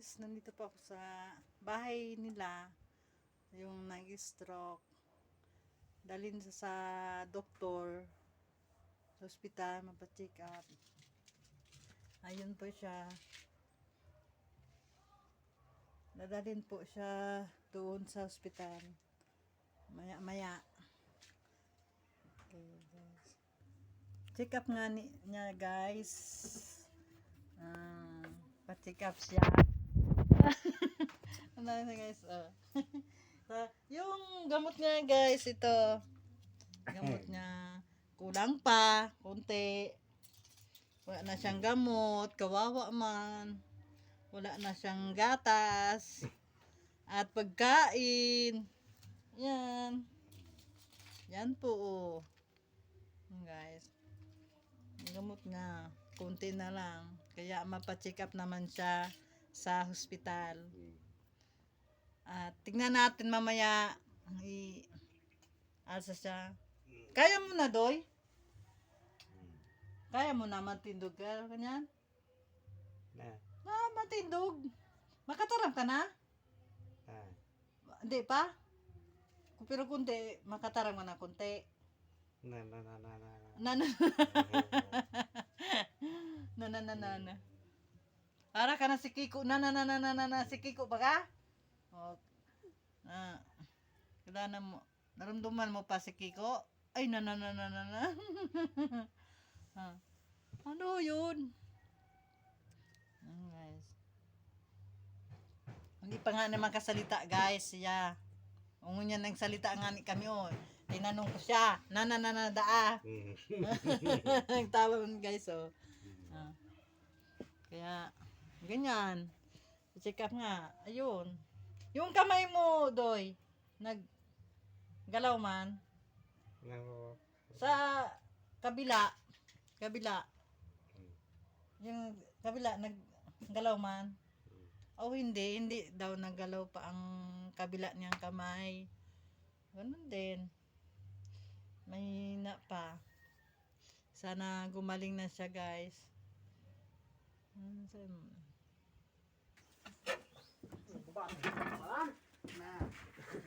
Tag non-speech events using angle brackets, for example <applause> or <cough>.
guys, nandito pa ako sa bahay nila. Yung nag-stroke. Dalhin sa, sa doktor. Sa ospital, mapacheck up. Ayun po siya. Dadalhin po siya doon sa ospital. Maya maya. Okay, guys. Check up nga ni, niya guys. Ah, pa-check up siya. <laughs> ano na guys? Oh. <laughs> so, yung gamot niya guys, ito. Gamot <laughs> niya. Kulang pa, konti. Wala na siyang gamot, kawawa man. Wala na siyang gatas. At pagkain. Yan. Yan po. Oh. Guys. Ang gamot nga. Kunti na lang. Kaya mapacheck up naman siya sa hospital. At tignan natin mamaya. I asa siya. Kaya mo na, Doy? Kaya mo na matindog ka, kanyan? Na. Ah, matindog. Makatarang ka na? Ah. Hindi pa? Pero kunti, makatarang mo na kunti. Na na na na na. na. Na na na na na na <laughs> na. Para ka na si Kiko. Na na na na na na na. Si Kiko ba ka? O. Ah. Kailangan mo. Naramdaman mo pa si Kiko? Ay, na na na na na na. ah. Ano yun? Ayan, guys. Hindi pa nga naman kasalita, guys. Siya. Ungo niya nang salita nga ni kami, oh. Tinanong ko siya. Na na na na daa. Mm. Nagtawa man guys, oh. Ah. Kaya, ganyan. Check up nga. Ayun. Yung kamay mo, Doy, nag galaw man. Nako. Sa kabila, kabila. Yung kabila, nag galaw man. Oh, hindi. Hindi daw naggalaw pa ang kabila niyang kamay. Ganun din. May na pa. Sana gumaling na siya, guys. Ano